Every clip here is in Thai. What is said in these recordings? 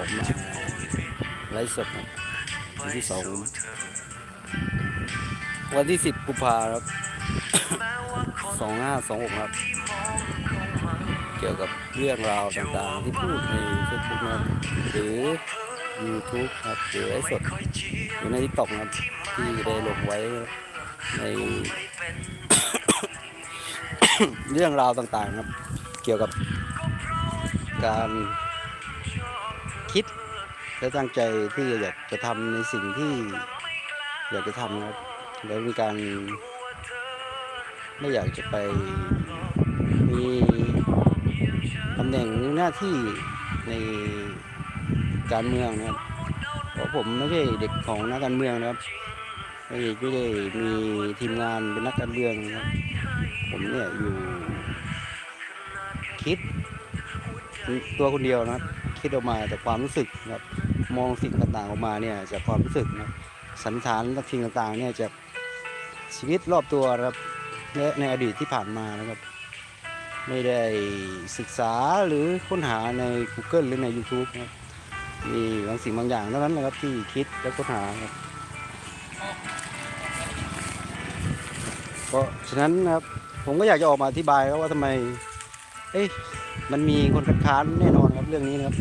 อกมาไลฟ์สดครับวันที่สองวันที่สิบกุมภาครับสองห้าสองหกครับ เกี่ยวกับเรื่องราวต่างๆ ที่พูดในเฟซบุ๊กนะหรือ YouTube ครับหรือไลฟ์สดหรือในทิกตอกนะครับที่ได้ลงไว้ในเรื่องราวต่างๆครับ เกี่ยวกับการ และตั้งใจที่อยากจะทำในสิ่งที่อยากจะทำครับแล้วมีการไม่อยากจะไปมีตำแหน่งหรือหน้าที่ในการเมืองนะครับเพราะผมไม่ใช่เด็กของนักการเมืองนะครับไม่ไม่ได้มีทีมงานเป็นนักการเมืองนะครับผมเนี่ยอยู่คิดตัวคนเดียวนะครับคิดออกมาจากความรู้สึกนะครับ มองสิ่งต่างๆออกมาเนี่ยจากความรู้สึกนะครับสันนิษฐานสิ่งต่างๆเนี่ยจากชีวิตรอบตัวนะครับและในอดีตที่ผ่านมานะครับ ไม่ได้ศึกษาหรือค้นหาใน Google หรือใน YouTube นะครับมีบางสิ่งบางอย่างเท่านั้นนะครับที่คิดและค้นหาครับเพราะฉะนั้นนะครับผมก็อยากจะออกมาอธิบายครับว่าทำไม เอ้ยมันมีคนคัดค้านแน่นอนครับเรื่องนี้นะครับ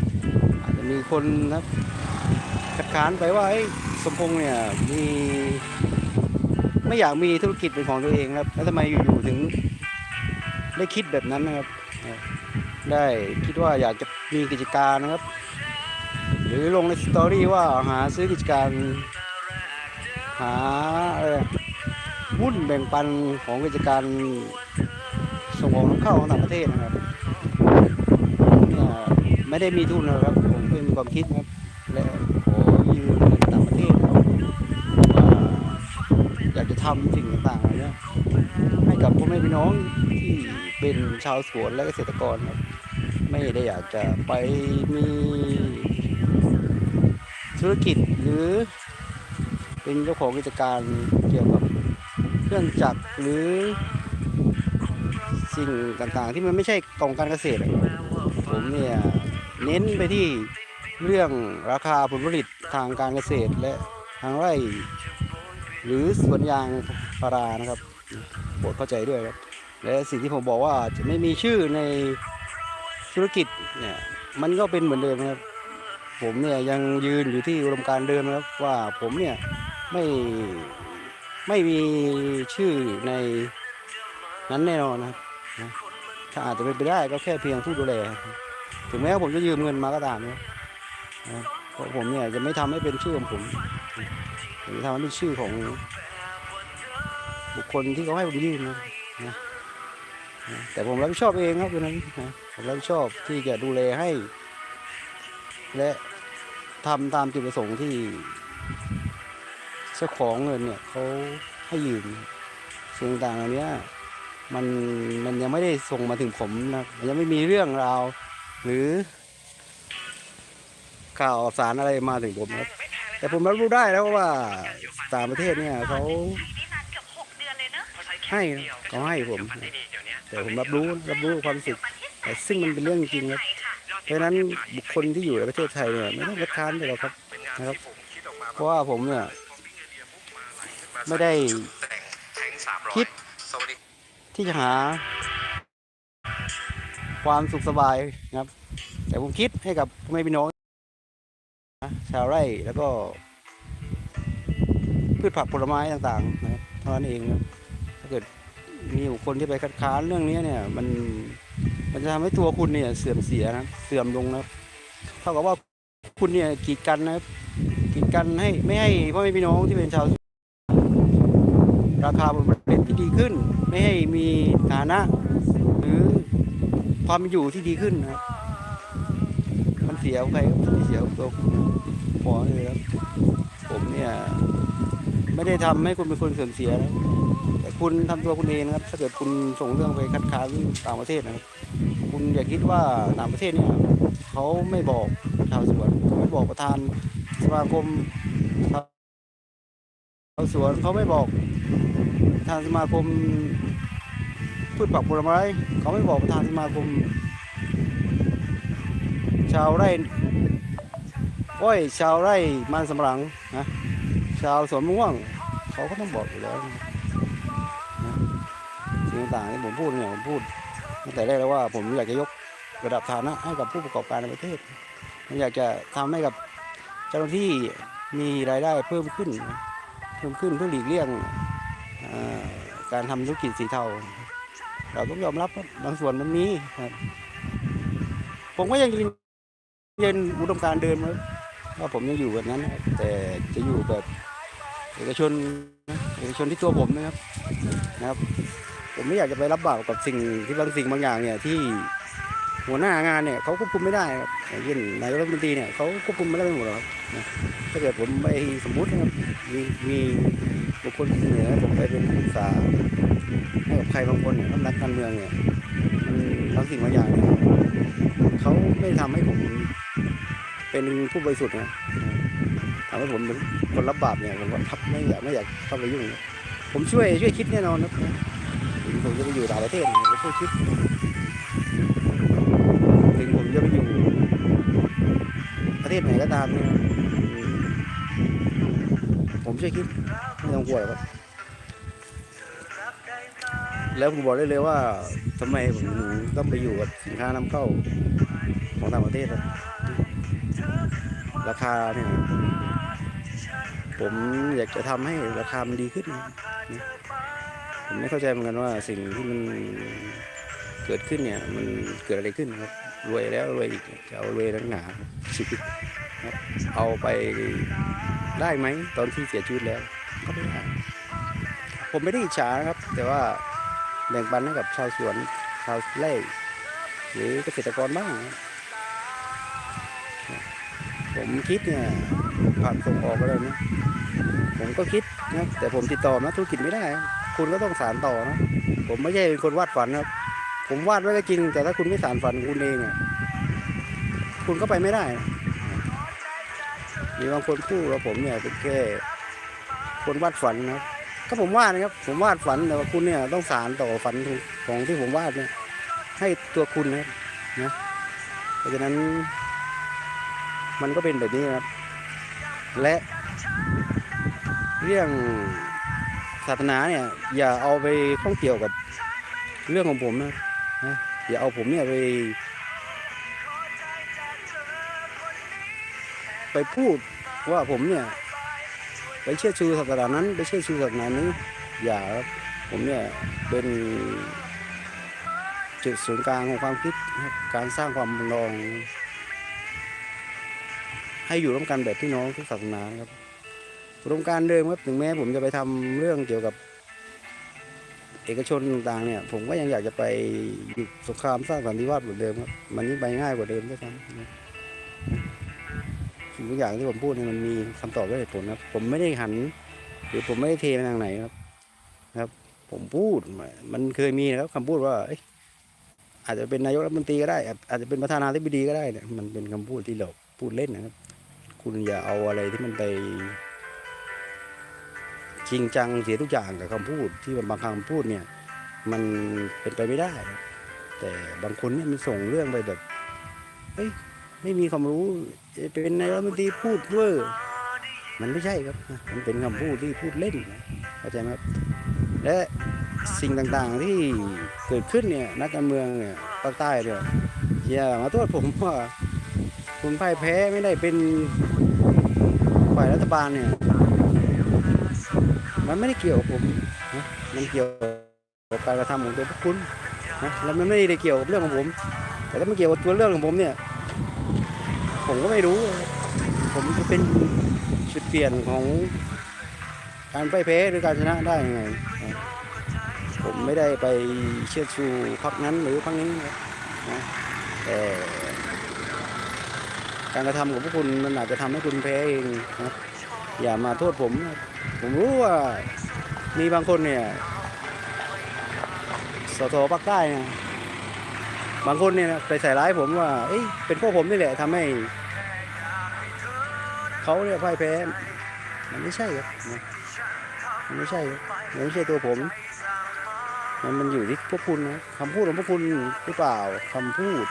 อาจจะมีคนนะครับ คานไปว่าเอ้สมพงษ์เนี่ยมีไม่อยากมีธุรกิจเป็นของตัวเองครับ แล้วทำไมอยู่ๆถึงได้คิดแบบนั้นนะครับ ได้คิดว่าอยากจะมีกิจการนะครับ หรือลงในสตอรี่ว่าหาซื้อกิจการ หาหุ้นแบ่งปันของกิจการส่งออกนำเข้าของต่างประเทศนะครับ ไม่ได้มีทุนนะครับ ผมเพิ่มความคิดนะครับ และขอยืมเงินต่างประเทศนะครับว่า อยากจะทำสิ่งต่างๆเหล่านี้ให้กับพ่อแม่พี่น้องที่เป็นชาวสวนและเกษตรกรครับไม่ได้อยากจะไปมีธุรกิจหรือเป็นเจ้าของกิจการเกี่ยวกับเครื่องจักรหรือสิ่งต่างๆ ที่มันไม่ใช่กองการเกษตร ผมเนี่ยเน้นไปที่เรื่องราคาผลผลิตทางการเกษตรและทางไร่ หรือสวนยางพารานะครับโปรดเข้าใจด้วยครับและสิ่งที่ผมบอกว่าจะไม่มีชื่อในธุรกิจเนี่ยมันก็เป็นเหมือนเดิมนะครับผมเนี่ยยังยืนอยู่ที่อุดมการเดิมนะครับว่าผมเนี่ยไม่ไม่มีชื่อในนั้นแน่นอนนะครับถ้าอาจจะเป็นไปได้ก็แค่เพียงผู้ดูแลถึงแม้ว่าผมจะยืมเงินมาก็ตามนะครับนะเพราะผมเนี่ยจะไม่ทำให้เป็นชื่อของผม ผมจะทำให้เป็นชื่อของบุคคลที่เขาให้ผมยื่นนะนะแต่ผมรับผิดชอบเองครับวันนั้นนะผมรับผิดชอบที่จะดูแลให้ และทำตามจุดประสงค์ที่เจ้าของเงินเนี่ยเขาให้ยืมสิ่งต่างๆเหล่านี้มันมันยังไม่ได้ส่งมาถึงผมนะมยังไม่มีเรื่องราว หรือข่าวสารอะไรมาถึงผมครับ แต่ผมรับรู้ได้แล้วว่าต่างประเทศเนี่ยเขาให้เขาให้ผม แต่ผมรับรู้รับรู้ความรู้สึกแต่ซึ่งมันเป็นเรื่องจริงครับเพราะนั้นบุคคลที่อยู่ในประเทศไทยเนี่ยไม่ต้องคัดค้านเลยหรอกครับนะครับ เพราะว่าผมเนี่ยไม่ได้คิดที่จะหา ความสุขสบายนะครับ แต่ผมคิดให้กับพ่อแม่พี่น้อง ชาวไร่แล้วก็ พืชผักผลไม้ต่างๆนะครับเท่านั้นเองครับถ้าเกิดมีบุคคลที่ไปคัดค้านเรื่องนี้เนี่ย มันมันจะทำให้ตัวคุณเนี่ย เสื่อมเสียนะเสื่อมลงนะเท่ากับว่าคุณเนี่ยกีดกันนะครับกีดกันให้ไม่ให้พ่อแม่พี่น้องที่เป็นชาวราคาผลผลิตที่ดีขึ้น ไม่ให้มีฐานะ หรือความอยู่ที่ดีขึ้นนะมันเสียใครมันเสียกับตัวคุณ พอเลยครับ ผมเนี่ยไม่ได้ทำให้คุณเป็นคนเสื่อมเสียนะแต่คุณทำตัวคุณเองนะครับ ถ้าเกิดคุณส่งเรื่องไปคัดค้านต่างประเทศนะครับ คุณอย่าคิดว่าต่างประเทศเนี่ยเขาไม่บอกชาวสวนเขาไม่บอกประธานสมาคมชาวสวนเขาไม่บอกประธานสมาคมพืชผักผลไม้เขาไม่บอกประธานสมาคม ชาวไร่ อ้อยชาวไร่มันสำปะหลังนะชาวสวนมะม่วง เขาก็ต้องบอกอยู่แล้วนะสิ่งต่างๆที่ผมพูดเนี่ยผมพูดตั้งแต่แรกแล้วว่าผมอยากจะยกระดับฐานะให้กับผู้ประกอบการในประเทศผมอยากจะทำให้กับเจ้าหน้าที่มีรายได้เพิ่มขึ้น เพิ่มขึ้นเพื่อหลีกเลี่ยงการทำธุรกิจสีเทาเราต้องยอมรับบางส่วนมันมีครับผมก็ยังยืนยันอุดมการเดิมนะ ว่าผมยังอยู่แบบนั้น แต่จะอยู่แบบเอกชนเอกชนที่ตัวผมนะครับนะครับ ผมไม่อยากจะไปรับบาปกับสิ่งที่บางสิ่งบางอย่างเนี่ยที่หัวหน้างานเนี่ยเขาควบคุมไม่ได้ครับอย่างเช่นนายกรัฐมนตรีเนี่ยเขาควบคุมไม่ได้หมดหรอกครับนะถ้าเกิดผมไปสมมุตินะครับมีมีบุคคลที่เหนือผมไปเป็นที่ปรึกษาให้กับใครบางคนเนี่ยนักการเมืองเนี่ยบางสิ่งบางอย่างเนี่ยเขาไม่ทำให้ผม เป็นผู้บริสุทธิ์นะทำให้ผมเป็นคนรับบาปเนี่ยผมก็ทับไม่อยากไม่อยากเข้าไปยุ่ง ผมช่วยช่วยคิดแน่นอนครับถึงผมจะไปอยู่ต่างประเทศผมช่วยคิดถึงผมจะไปอยู่ประเทศไหนก็ตามเนี่ยผมช่วยคิดไม่ต้องกลัวครับแล้วผมบอกได้เลยว่าทำไมผมต้องไปอยู่กับสินค้านำเข้าของต่างประเทศครับ ราคาเนี่ยผมอยากจะทำให้ราคามันดีขึ้นนะผมไม่เข้าใจเหมือนกันว่าสิ่งที่มันเกิดขึ้นเนี่ยมันเกิดอะไรขึ้นครับรวยแล้วรวยอีกจะเอารวยนักหนาชีวิตครับเอาไปได้ไหมตอนที่เสียชีวิตแล้วก็ไม่ได้ผมไม่ได้อิจฉาครับ แต่ว่าแบ่งปันให้กับชาวสวนชาวไร่หรือเกษตรกรบ้าง ผมคิดเนี่ยผ่านส่งออกไปแล้วนะผมก็คิดนะแต่ผมติดต่อนะธุรกิจไม่ได้ คุณก็ต้องสารต่อนะผมไม่ใช่เป็นคนวาดฝันครับ ผมวาดไว้ก็จริง แต่ถ้าคุณไม่สารฝันคุณเองอะคุณก็ไปไม่ได้นะมีบางคนพูดว่าผมเนี่ยเป็นแค่คนวาดฝันนะก็ผมวาดนะครับ ผมวาดฝันแต่ว่าคุณเนี่ยต้องสารต่อฝันของที่ผมวาดเนี่ยให้ตัวคุณนะนะเพราะฉะนั้น มันก็เป็นแบบนี้ครับ และเรื่องศาสนาเนี่ย อย่าเอาไปข้องเกี่ยวกับเรื่องของผมนะอย่าเอาผมเนี่ยไป ไปพูดว่าผมเนี่ย ไปเชื่อชูศาสนานั้น ไปเชื่อชูศาสนานี้ อย่าครับผมเนี่ยเป็นจุดศูนย์กลางของความคิดการสร้างความปรองดอง ให้อยู่ร่วมกันแบบพี่น้องทุกศาสนาครับอุดมการเดิมครับถึงแม้ผมจะไปทำเรื่องเกี่ยวกับ เอกชนต่างๆเนี่ย ผมก็ยังอยากจะไปหยุดสงครามสร้างสันติภาพเหมือนเดิมครับมันยิ่ไปง่ายกว่าเดิมด้วยซ้ำสิ่งทุกอย่างที่ผมพูดเนี่ยมันมีคำตอบและเหตุผลครับ ผมไม่ได้หัน หรือผมไม่ได้เทไปทางไหนครับ ครับ ผมพูดมันเคยมีนะครับคำพูดว่าอาจจะเป็นนายกรัฐมนตรีก็ได้อาจอาจจะเป็นประธานาธิบดีก็ได้เนี่ยมันเป็นคำพูดที่เราพูดเล่นนะครับ คุณอย่าเอาอะไรที่มันไปจริงจังเสียทุกอย่างกับคำพูดที่บางคำพูดเนี่ย มันเป็นไปไม่ได้ แต่บางคนเนี่ยมันส่งเรื่องไปแบบเฮ้ยไม่มีความรู้เป็นนายรัฐมนตรีพูดเวอร์มันไม่ใช่ครับ มันเป็นคำพูดที่พูดเล่นเข้าใจไหมครับ และสิ่งต่างๆที่เกิดขึ้นเนี่ยนักการเมืองเนี่ยภาคใต้เนี่ยอย่ามาโทษผมว่า คุณพ่ายแพ้ไม่ได้เป็นฝ่ายรัฐบาลเนี่ย มันไม่ได้เกี่ยวกับผมนะมันเกี่ยวกับการกระทำของตัวพวกคุณนะแล้วมันไม่ได้เกี่ยวกับเรื่องของผม แต่ถ้ามันเกี่ยวกับตัวเรื่องของผมเนี่ย ผมก็ไม่รู้ ผมจะเป็นจุดเปลี่ยนของการพ่ายแพ้หรือการชนะได้ยังไง ผมไม่ได้ไปเชื่อชูพรรคนั้นหรือพรรคนี้นะนะแต่ การกระทำของพวกคุณมันอาจจะทำให้คุณแพ้เองนะอย่ามาโทษผม ผมรู้ว่ามีบางคนเนี่ยสสภาคใต้นี่ยบางคนเนี่ยไปใส่ร้ายผมว่าเอ้ยเป็นพวกผมนี่แหละทำให้เขาเนี่ยพ่ายแพ้ มันไม่ใช่ครับมันไม่ใช่ครับมันไม่ใช่ตัวผม มันมันอยู่ที่พวกคุณนะคำพูดของพวกคุณหรือเปล่าคำพูด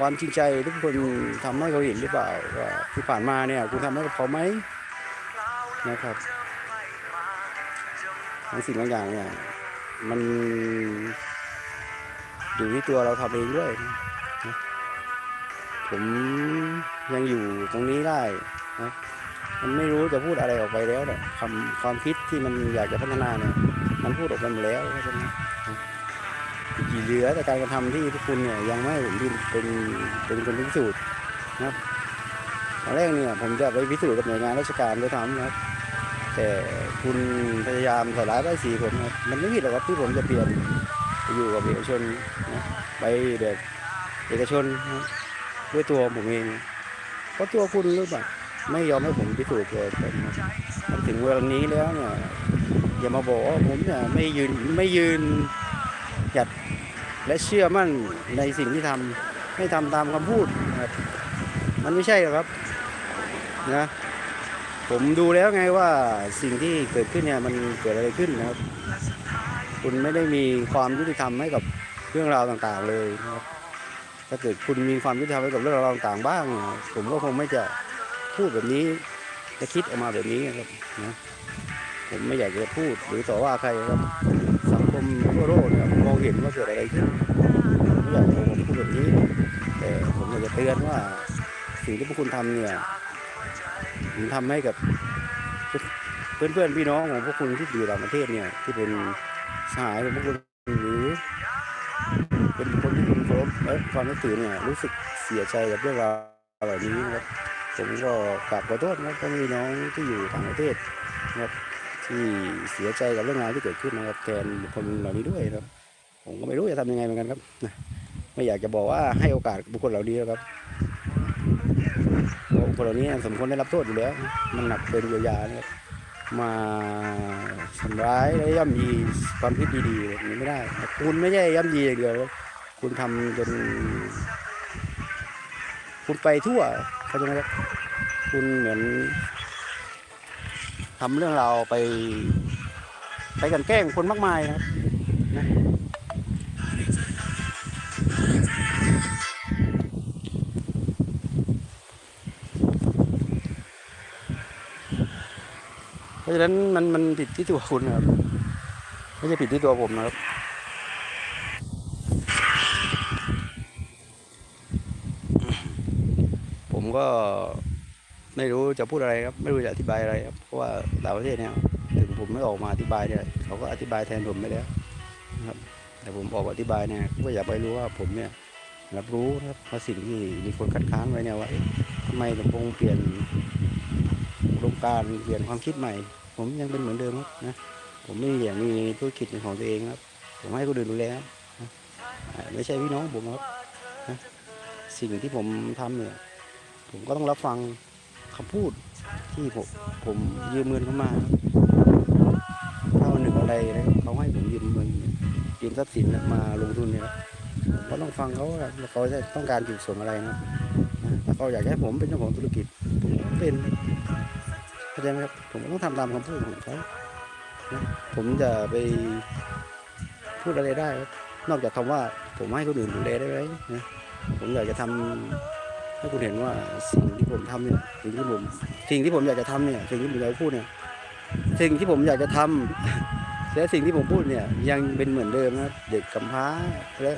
ความจริงใจทุกคนทำให้เขาเห็นหรือเปล่าว่าที่ผ่านมาเนี่ยคุณทำให้เขาไหมนะครับบางสิ่งบางอย่างเนี่ยมันอยู่ที่ตัวเราทำเองด้วยผมยังอยู่ตรงนี้ได้นะมันไม่รู้จะพูดอะไรออกไปแล้วเนี่ยคำความคิดที่มันอยากจะพัฒนาเนี่ยมันพูดออกไปหมดแล้วเพราะฉะนั้น กี่เหลือแต่การกระทำที่พวกคุณเนี่ยยังไม่ให้ผมเป็นเป็นเป็นคนพิสูจน์นะครับตอนแรกเนี่ยผมจะไปพิสูจน์กับหน่วยงานราชการด้วยซ้ำนะครับ แต่คุณพยายามใส่ร้ายป้ายสีผมนะครับมันไม่ผิดหรอกครับที่ผมจะเปลี่ยนไปอยู่กับเอกชนนะไปแบบเอกชนนะด้วยตัวผมเองเพราะตัวคุณหรือเปล่าไม่ยอมให้ผมพิสูจน์ตัวผมนถึงเวลานี้แล้วเนี่ยอย่ามาบอกว่าผมเนี่ยไม่ยืนไม่ยืนหยัด และเชื่อมั่นในสิ่งที่ทำไม่ทำตามคำพูดนะครับมันไม่ใช่หรอกครับนะผมดูแล้วไงว่าสิ่งที่เกิดขึ้นเนี่ยมันเกิดอะไรขึ้นนะครับ คุณไม่ได้มีความยุติธรรมให้กับเรื่องราวต่างๆเลยนะครับถ้าเกิดคุณมีความยุติธรรมให้กับเรื่องราวต่างๆบ้าง ผมก็คงไม่จะพูดแบบนี้จะคิดออกมาแบบนี้นะครับนะผมไม่อยากจะพูดหรือต่อว่าใครครับสังคมทั่วโลก เห็นว่าเกิดอะไรขึ้นไม่อยากจะผมพูดแบบนี้แต่ผมอยากจะเตือนว่าสิ่งที่พวกคุณทำเนี่ยผมทำให้กับเพื่อนๆพี่น้องของพวกคุณที่อยู่ต่างประเทศเนี่ย ที่เป็นสหายของพวกคุณหรือเป็นคนที่คุณเคารพและความนับถือเนี่ยรู้สึกเสียใจกับเรื่องราวเหล่านี้นะครับผมก็กราบขอโทษนะท่านพี่น้องที่อยู่ต่างประเทศนะครับที่เสียใจกับเรื่องราวที่เกิดขึ้นนะครับแทนคนเหล่านี้ด้วยนะครับ ผมก็ไม่รู้จะทำยังไงเหมือนกันครับนะไม่อยากจะบอกว่าให้โอกาสบุคคลเหล่านี้นะครับบุคคลเหล่านี้สมควรได้รับโทษอยู่แล้ว มันหนักเกินเยียวยานะครับมาทำร้ายและย่ำยีความคิดดีๆแบบนี้ไม่ได้ คุณไม่ใช่ย่ำยีอย่างเดียวคุณทำจน คุณไปทั่วเข้าใจไหมครับคุณเหมือนทำเรื่องราวไป ไปกันแกล้งคนมากมายนะครับ ราะฉะนั้นมันมันผิดที่ตัวคุณนะครับไม่ใช่ผิดที่ตัวผมนะครับผมก็ไม่รู้จะพูดอะไรครับ ไม่รู้จะอธิบายอะไรครับ เพราะว่าต่างประเทศเนี่ยถึงผมไม่ออกมาอธิบายเนี่ยเขาก็อธิบายแทนผมไปแล้วนะครับ แต่ผมออกอธิบายเนี่ยก็อยากไปรู้ว่าผมเนี่ยรับรู้นะครับว่าสิ่งที่มีคนคัดค้านไว้เนี่ยว่าทำไมลำโพงเปลี่ยนอุดมการเปลี่ยนความคิดใหม่ ผมยังเป็นเหมือนเดิมครับนะผมไม่อยากมีธุรกิจเป็นของตัวเองครับ ผมให้คนอื่นดูแลครับไม่ใช่พี่น้องผมครับสิ่งที่ผมทำเนี่ยผมก็ต้องรับฟังคำพูดที่ผมผมยืมเงินเข้ามาถ้าวันหนึ่งอะไรนะเขาให้ผมยืมเงินยืมทรัพย์สินมาลงทุนเนี่ยครับผมก็ต้องฟังเขาว่าเขาจะต้องการจุดประสงค์อะไรนะถ้าเขาอยากให้ผมเป็นเจ้าของธุรกิจผมเป็นาใจไหมครับ ผมก็ต้องทำตามคำพูดของเขานะผมจะไปพูดอะไรได้ครับนอกจากคำว่า ผมให้คนอื่นดูแลได้ไหมนะผมอยากจะทำให้คุณเห็นว่าสิ่งที่ผมทำเนี่ยสิ่งที่ผมสิ่งที่ผมอยากจะทำเนี่ยสิ่งที่ผมอยากจะพูดเนี่ยสิ่งที่ผมอยากจะทำและสิ่งที่ผมพูดเนี่ย ยังเป็นเหมือนเดิมนะเด็กกำพร้าและ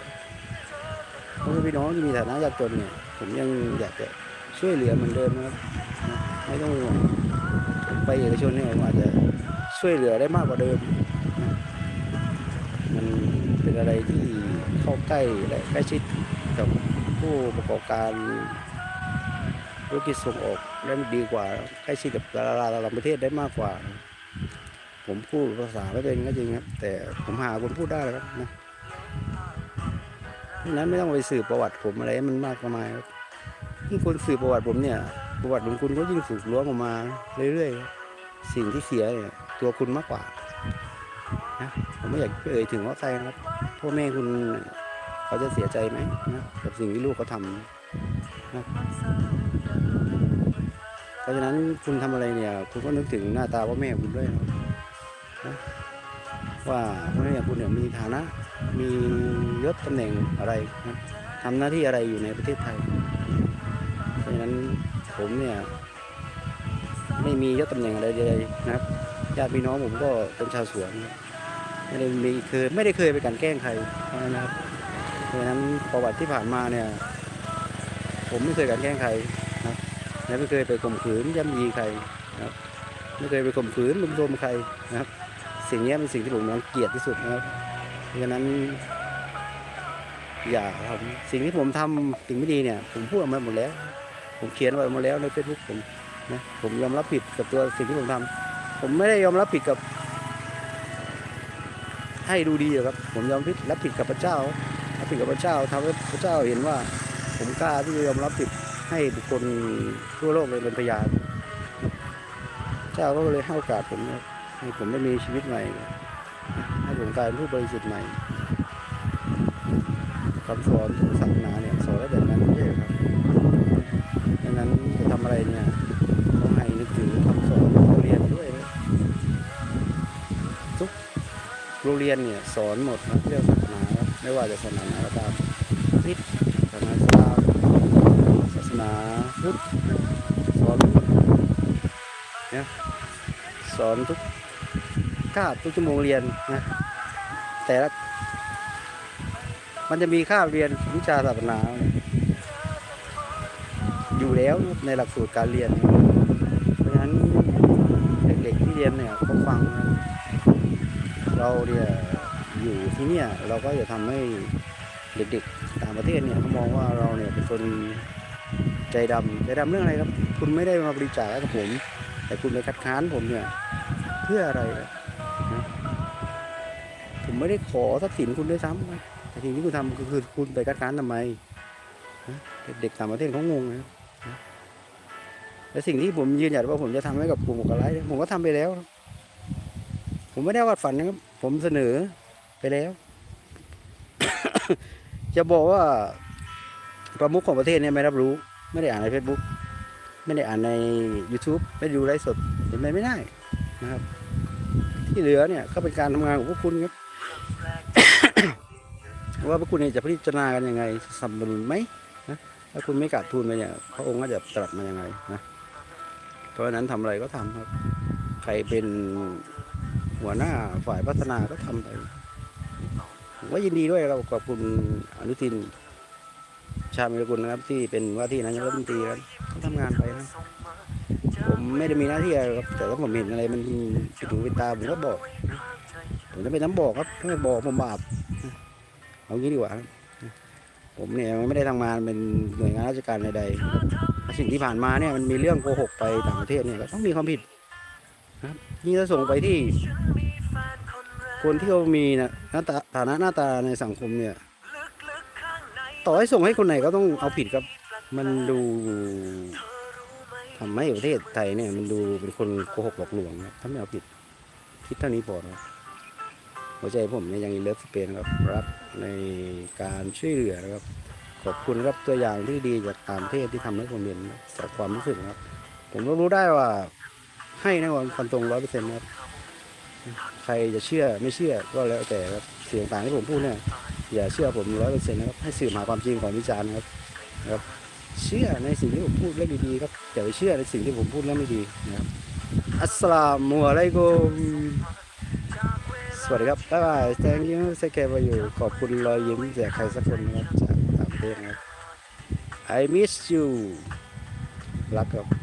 พ่อพี่น้องที่มีฐานะยากจนเนี่ย ผมยังอยากจะช่วยเหลือเหมือนเดิมนะครับไม่ต้องห่วง ไปเอกชนเนี่ยอาจจะช่วยเหลือได้มากกว่าเดิม มันเป็นอะไรที่เข้าใกล้และใกล้ชิดกับผู้ประกอบการธุรกิจส่งออกได้ดีกว่าใกล้ชิดกับดาราต่างประเทศได้มากกว่า ผมพูดภาษาไม่เป็นก็จริงครับ แต่ผมหาคนพูดได้แล้วครับนะดังนั้นไม่ต้องไปสืบประวัติผมอะไรมันมากมายครับคนสืบประวัติผมเนี่ย ประวัติของคุณก็ยิ่งสูกล้วงออกมาเรื่อยๆ สิ่งที่เสียเนี่ยตัวคุณมากกว่านะผมไม่อยากเอ่ยถึงว่าใครนะครับพ่อแม่คุณเขาจะเสียใจไหมนะกับสิ่งที่ลูกเขาทำนะเพราะฉะนั้นคุณทำอะไรเนี่ย คุณก็นึกถึงหน้าตาพ่อแม่คุณด้วยนะนะว่าพ่อแม่คุณเนี่ยมีฐานะ มียศตำแหน่งอะไรนะทำหน้าที่อะไรอยู่ในประเทศไทยะฉะนั้นผมเนี่ย ไม่มียศตำแหน่งอะไรเลยนะครับญาติพี่น้องผมก็เป็นชาวสวนไม่ได้มีเคยไม่ได้เคยไปกันแกล้งใครนะครับเพราะฉะนั้นประวัติที่ผ่านมาเนี่ย ผมไม่เคยกันแกล้งใครนะและไม่เคยไปข่มขืนย่ำยีใครนะครับไม่เคยไปข่มขืนลุมโทมใครนะครับ สิ่งนี้เป็นสิ่งที่ผมรังเกียจที่สุดนะครับเพราะฉะนั้นอย่าทำสิ่งที่ผมทำสิ่งไม่ดีเนี่ย ผมพูดออกมาหมดแล้ว ผมเขียนไว้มดแล้วในเฟซบุ๊กผมนะผมยอมรับผิดกับตัวสิ่งที่ผมทำผมไม่ได้ยอมรับผิดกับ ให้ดูดีครับ ผมยอมผิดรับผิดกับพระเจ้ารับผิดกับพระเจ้าทำให้พระเจ้าเห็นว่า ผมกล้าที่จะยอมรับผิดให้บุคคลทั่วโลกเลยเป็นพยานเจ้าก็เลยให้โอกาสผมให้ผมได้มีชีวิตใหม่ให้ผมกลายเป็นผู้บริสุทธิ์ใหม่คำสอนศาสนาเนี่ยสอนได้แบบนั้น อะไรเนี่ยต้องให้นึกถึงคำสอนโรงเรียนด้วยนะทุกโรงเรียนเนี่ยสอนหมดนะเรื่องศาสนาไม่ว่าจะศาสนาไหนก็ตามคริสต์ศาสนาอิสลามศาสนาพุทธสอนเนี่ยสอนทุกคาบทุกชั่วโมงเรียนนะแต่ละมันจะมีคาบเรียนวิชาศาสนาเนี่ย อยู่แล้วในหลักสูตรการเรียน เพราะฉะนั้นเด็กๆที่เรียนเนี่ยเขาฟัง เราเนี่ยอยู่ที่เนี่ยเราก็จะทำให้เด็กๆต่างประเทศเนี่ยเขามองว่าเราเนี่ยเป็นคนใจดำใจดำเรื่องอะไรครับ คุณไม่ได้มาบริจาคให้กับผม แต่คุณไปคัดค้านผมเนี่ยเพื่ออะไรผมไม่ได้ขอทรัพย์สินคุณด้วยซ้ำแต่สิ่งที่คุณทำคือคุณไปคัดค้านทำไมเด็กๆต่างประเทศเขางงนะ และสิ่งที่ผมยืนหยัดว่าผมจะทำให้กับกลุ่มบุคลากรผมก็ทำไปแล้ว ผมไม่ได้วาดฝันนะครับ ผมเสนอไปแล้ว จะบอกว่าประมุขของประเทศเนี่ยไม่รับรู้ ไม่ได้อ่านใน Facebook ไม่ได้อ่านใน YouTube ไม่ไดูไลฟ์สดเป็นไปไม่ได้นะครับ ที่เหลือเนี่ยก็เป็นการทำงานของพวกคุณครับว่าพวกคุณเนี่ยจะพิจารณากันยังไงสนับสนุนไหมนะถ้าคุณไม่ขาดทุนไปเนี่ยพระองค์ก็จะตรัสมายังไงนะ เพราะฉะนั้นทำอะไรก็ทำครับ ใครเป็นหัวหน้าฝ่ายพัฒนาก็ทำไปผมก็ยินดีด้วยครับกับคุณอนุทิน ชาญวิรกุลนะครับ ที่เป็นว่าที่นายกรัฐมนตรีครับทำงานไปนะผมไม่ได้มีหน้าที่อะไรครับ แต่ถ้าผมเห็นอะไรมันผิดหูผิดตาผมก็บอก ผมจะเป็นน้ำบอกครับถ้าไม่บอกผมบาปเอางี้ดีกว่า ผมเนี่ยไม่ได้ทำงานเป็นหน่วยงานราชการใดๆครับสิ่งที่ผ่านมาเนี่ยมันมีเรื่องโกหกไปต่างประเทศเนี่ยก็ต้องมีความผิดนะครับนี่ถ้าส่งไปที่ คนที่เขามีนะหน้าตาฐานะหน้าตาในสังคมเนี่ย ต่อให้ส่งให้คนไหนก็ต้องเอาผิดครับ มันดูทำให้ประเทศไทยเนี่ยมันดูเป็นคนโกหกหลอกลวงครับถ้าไม่เอาผิดคิดเท่านี้พอนะครับ หัวใจผมเนี่ยยังเลิฟสเปนครับรักในการช่วยเหลือนะครับ ขอบคุณครับตัวอย่างที่ดีจากต่างประเทศที่ทำให้ผมเห็นจากความรู้สึกครับ ผมก็รู้ได้ว่าให้นะวันฟันตรงร้อยเปอร์เซ็นต์ครับใครจะเชื่อไม่เชื่อก็แล้วแต่ครับเสียงต่างที่ผมพูดเนี่ยอย่าเชื่อผมร้อยเปอร์เซ็นต์นะครับให้สืบหาความจริงก่อนวิจารณ์นะครับนะครับเชื่อในสิ่งที่ผมพูดเรื่องดีๆครับอย่าไปเชื่อในสิ่งที่ผมพูดเรื่องไม่ดีนะครับอัสสลามุอะลัยกุม วัสดีครับ บ๊ายบาย thank you เซเคบอยู่ ขอบคุณรอยยิ้มจากใครสักคนนะครับจากต่างประเทศนะครับ I miss you รักครับ